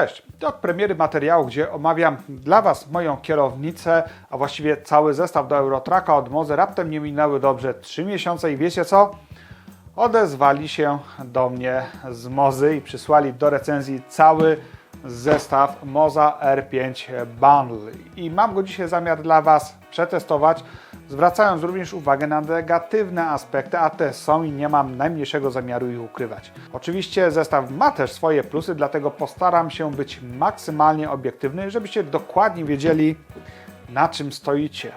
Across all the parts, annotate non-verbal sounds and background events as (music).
Cześć, to premiery materiału, gdzie omawiam dla Was moją kierownicę, a właściwie cały zestaw do Eurotraka od Mozy. Raptem nie minęły dobrze 3 miesiące i wiecie co? Odezwali się do mnie z Mozy i przysłali do recenzji cały zestaw Moza R5 Bundle. I mam go dzisiaj zamiar dla Was przetestować, zwracając również uwagę na negatywne aspekty, a te są i nie mam najmniejszego zamiaru ich ukrywać. Oczywiście zestaw ma też swoje plusy, dlatego postaram się być maksymalnie obiektywny, żebyście dokładnie wiedzieli, na czym stoicie.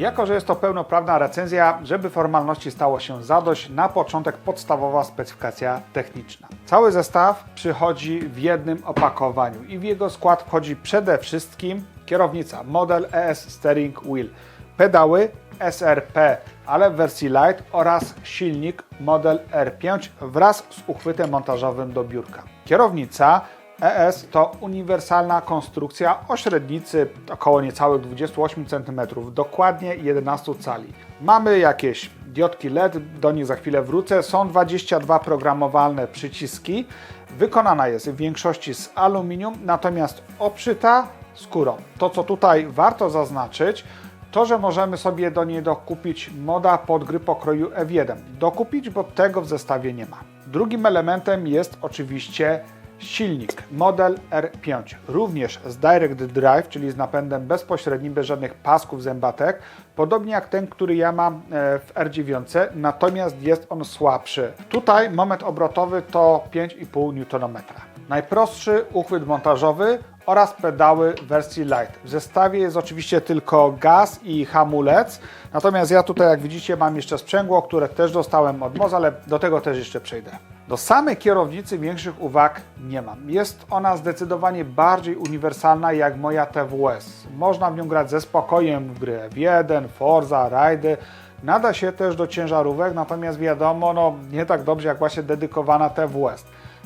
Jako, że jest to pełnoprawna recenzja, żeby formalności stało się zadość, na początek podstawowa specyfikacja techniczna. Cały zestaw przychodzi w jednym opakowaniu i w jego skład wchodzi przede wszystkim kierownica Model ES Steering Wheel, pedały SRP, ale w wersji Light oraz silnik Model R5 wraz z uchwytem montażowym do biurka. Kierownica ES to uniwersalna konstrukcja o średnicy około niecałych 28 cm, dokładnie 11 cali. Mamy jakieś diodki LED, do nich za chwilę wrócę. Są 22 programowalne przyciski. Wykonana jest w większości z aluminium, natomiast obszyta skórą. To co tutaj warto zaznaczyć, to, że możemy sobie do niej dokupić moda pod gry pokroju F1. Dokupić, bo tego w zestawie nie ma. Drugim elementem jest oczywiście silnik Model R5, również z Direct Drive, czyli z napędem bezpośrednim, bez żadnych pasków, zębatek, podobnie jak ten, który ja mam e, w R9, natomiast jest on słabszy. Tutaj moment obrotowy to 5,5 Nm. Najprostszy uchwyt montażowy oraz pedały wersji Light. W zestawie jest oczywiście tylko gaz i hamulec, natomiast ja tutaj jak widzicie mam jeszcze sprzęgło, które też dostałem od Moza, ale do tego też jeszcze przejdę. Do samej kierownicy większych uwag nie mam. Jest ona zdecydowanie bardziej uniwersalna jak moja TWS. Można w nią grać ze spokojem w gry F1, Forza, rajdy. Nada się też do ciężarówek, natomiast wiadomo, no nie tak dobrze jak właśnie dedykowana TWS.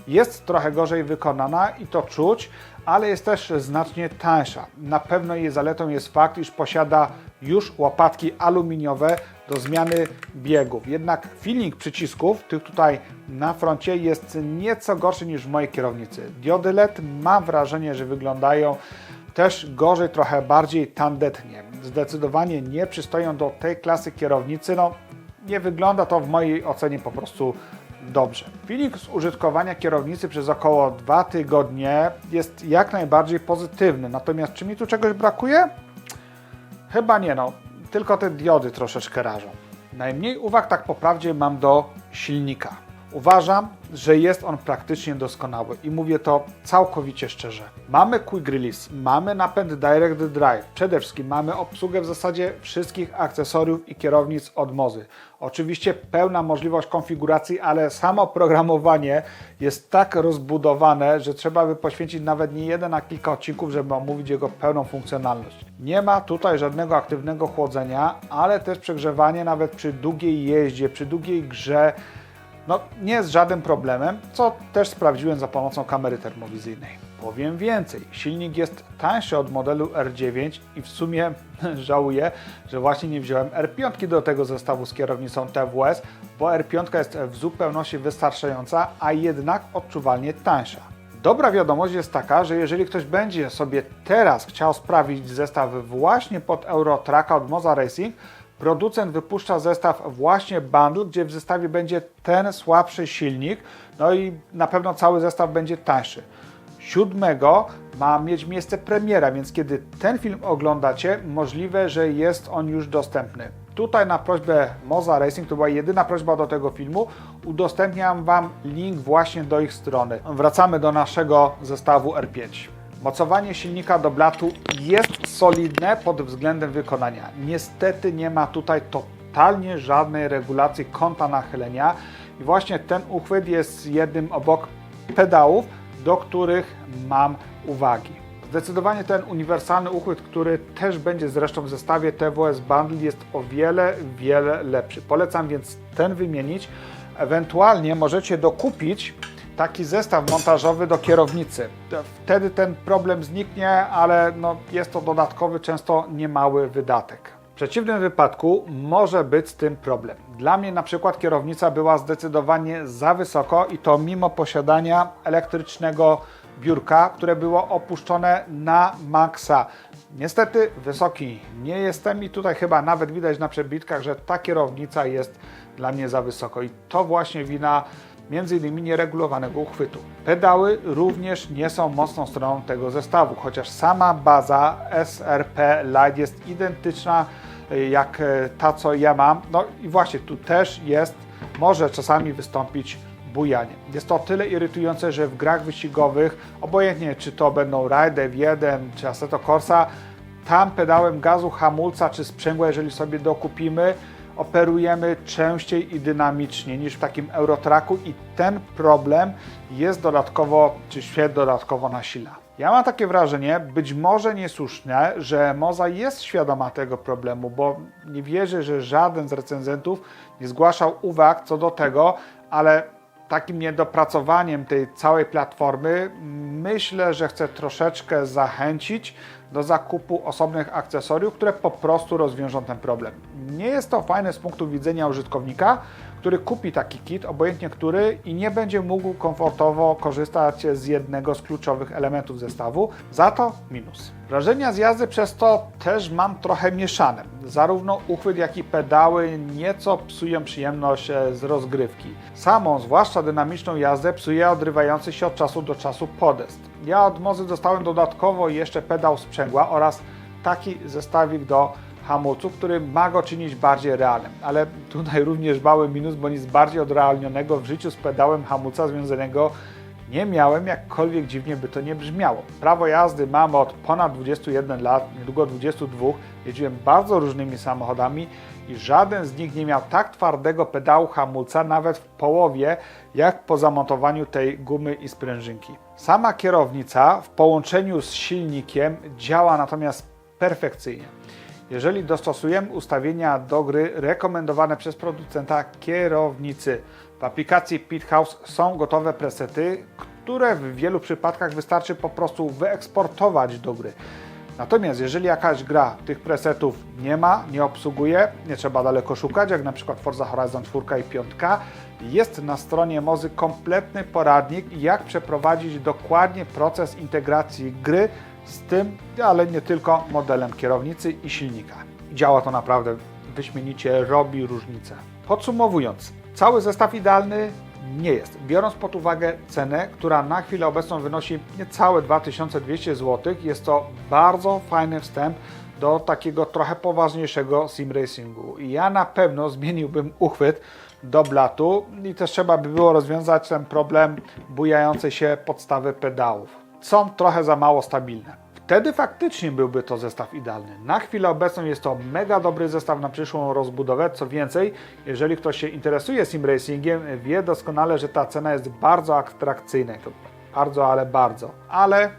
Jest trochę gorzej wykonana i to czuć, ale jest też znacznie tańsza. Na pewno jej zaletą jest fakt, iż posiada już łopatki aluminiowe do zmiany biegów. Jednak feeling przycisków, tych tutaj na froncie, jest nieco gorszy niż w mojej kierownicy. Diody LED mam wrażenie, że wyglądają też gorzej, trochę bardziej tandetnie. Zdecydowanie nie przystoją do tej klasy kierownicy. No, nie wygląda to w mojej ocenie po prostu dobrze. Feeling z użytkowania kierownicy przez około 2 tygodnie jest jak najbardziej pozytywny. Natomiast czy mi tu czegoś brakuje? Chyba nie no, tylko te diody troszeczkę rażą. Najmniej uwag tak po prawdzie mam do silnika. Uważam, że jest on praktycznie doskonały i mówię to całkowicie szczerze. Mamy Quick Release, mamy napęd Direct Drive, przede wszystkim mamy obsługę w zasadzie wszystkich akcesoriów i kierownic od Mozy. Oczywiście pełna możliwość konfiguracji, ale samo programowanie jest tak rozbudowane, że trzeba by poświęcić nawet nie jeden, a kilka odcinków, żeby omówić jego pełną funkcjonalność. Nie ma tutaj żadnego aktywnego chłodzenia, ale też przegrzewanie nawet przy długiej jeździe, przy długiej grze no, nie jest żadnym problemem, co też sprawdziłem za pomocą kamery termowizyjnej. Powiem więcej, silnik jest tańszy od modelu R9 i w sumie (laughs) żałuję, że właśnie nie wziąłem R5 do tego zestawu z kierownicą TWS, bo R5 jest w zupełności wystarczająca, a jednak odczuwalnie tańsza. Dobra wiadomość jest taka, że jeżeli ktoś będzie sobie teraz chciał sprawić zestaw właśnie pod Eurotraka od Moza Racing, producent wypuszcza zestaw właśnie bundle, gdzie w zestawie będzie ten słabszy silnik, no i na pewno cały zestaw będzie tańszy. 7 ma mieć miejsce premiera, więc kiedy ten film oglądacie, możliwe, że jest on już dostępny. Tutaj na prośbę Moza Racing, to była jedyna prośba do tego filmu, udostępniam Wam link właśnie do ich strony. Wracamy do naszego zestawu R5. Mocowanie silnika do blatu jest solidne pod względem wykonania. Niestety nie ma tutaj totalnie żadnej regulacji kąta nachylenia i właśnie ten uchwyt jest jednym obok pedałów, do których mam uwagi. Zdecydowanie ten uniwersalny uchwyt, który też będzie zresztą w zestawie TWS Bundle jest o wiele, wiele lepszy. Polecam więc ten wymienić. Ewentualnie możecie dokupić taki zestaw montażowy do kierownicy. Wtedy ten problem zniknie, ale no jest to dodatkowy, często niemały wydatek. W przeciwnym wypadku może być z tym problem. Dla mnie na przykład kierownica była zdecydowanie za wysoko i to mimo posiadania elektrycznego biurka, które było opuszczone na maksa. Niestety wysoki nie jestem i tutaj chyba nawet widać na przebitkach, że ta kierownica jest dla mnie za wysoko i to właśnie wina innymi nieregulowanego uchwytu. Pedały również nie są mocną stroną tego zestawu, chociaż sama baza SRP Lite jest identyczna y, jak y, ta, co ja mam. No i właśnie tu też jest, może czasami wystąpić bujanie. Jest to o tyle irytujące, że w grach wyścigowych, obojętnie czy to będą Ride F1 czy Assetto Corsa, tam pedałem gazu, hamulca czy sprzęgła, jeżeli sobie dokupimy, operujemy częściej i dynamicznie niż w takim Eurotracku i ten problem jest dodatkowo, czy świat dodatkowo nasila. Ja mam takie wrażenie, być może niesłuszne, że Moza jest świadoma tego problemu, bo nie wierzę, że żaden z recenzentów nie zgłaszał uwag co do tego, ale takim niedopracowaniem tej całej platformy myślę, że chcę troszeczkę zachęcić do zakupu osobnych akcesoriów, które po prostu rozwiążą ten problem. Nie jest to fajne z punktu widzenia użytkownika, który kupi taki kit, obojętnie który, i nie będzie mógł komfortowo korzystać z jednego z kluczowych elementów zestawu. Za to minus. Wrażenia z jazdy przez to też mam trochę mieszane. Zarówno uchwyt, jak i pedały nieco psują przyjemność e, z rozgrywki. Samą, zwłaszcza dynamiczną jazdę, psuje odrywający się od czasu do czasu podest. Ja od Mozy dostałem dodatkowo jeszcze pedał sprzęgła oraz taki zestawik do hamulców, który ma go czynić bardziej realnym. Ale tutaj również mały minus, bo nic bardziej odrealnionego w życiu z pedałem hamulca związanego nie miałem, jakkolwiek dziwnie by to nie brzmiało. Prawo jazdy mam od ponad 21 lat, niedługo 22. Jeździłem bardzo różnymi samochodami i żaden z nich nie miał tak twardego pedału hamulca, nawet w połowie, jak po zamontowaniu tej gumy i sprężynki. Sama kierownica w połączeniu z silnikiem działa natomiast perfekcyjnie. Jeżeli dostosujemy ustawienia do gry rekomendowane przez producenta kierownicy, w aplikacji Pit House są gotowe presety, które w wielu przypadkach wystarczy po prostu wyeksportować do gry. Natomiast jeżeli jakaś gra tych presetów nie ma, nie obsługuje, nie trzeba daleko szukać, jak na przykład Forza Horizon 4 i 5, jest na stronie Mozy kompletny poradnik, jak przeprowadzić dokładnie proces integracji gry z tym, ale nie tylko modelem kierownicy i silnika. Działa to naprawdę wyśmienicie, robi różnicę. Podsumowując, cały zestaw idealny nie jest. Biorąc pod uwagę cenę, która na chwilę obecną wynosi niecałe 2200 zł, jest to bardzo fajny wstęp do takiego trochę poważniejszego sim racingu. Ja na pewno zmieniłbym uchwyt do blatu i też trzeba by było rozwiązać ten problem bujającej się podstawy pedałów. Są trochę za mało stabilne. Wtedy faktycznie byłby to zestaw idealny. Na chwilę obecną jest to mega dobry zestaw na przyszłą rozbudowę. Co więcej, jeżeli ktoś się interesuje sim racingiem, wie doskonale, że ta cena jest bardzo atrakcyjna. To bardzo, ale bardzo. Ale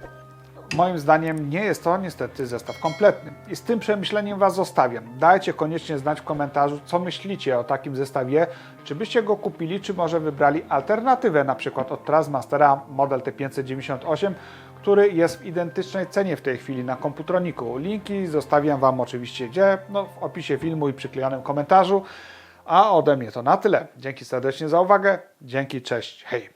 moim zdaniem nie jest to niestety zestaw kompletny. I z tym przemyśleniem Was zostawiam. Dajcie koniecznie znać w komentarzu, co myślicie o takim zestawie. Czy byście go kupili, czy może wybrali alternatywę, na przykład od Trasmastera model T598, który jest w identycznej cenie w tej chwili na komputroniku. Linki zostawiam Wam oczywiście gdzie? No, w opisie filmu i przyklejonym komentarzu. A ode mnie to na tyle. Dzięki serdecznie za uwagę. Dzięki, cześć, hej.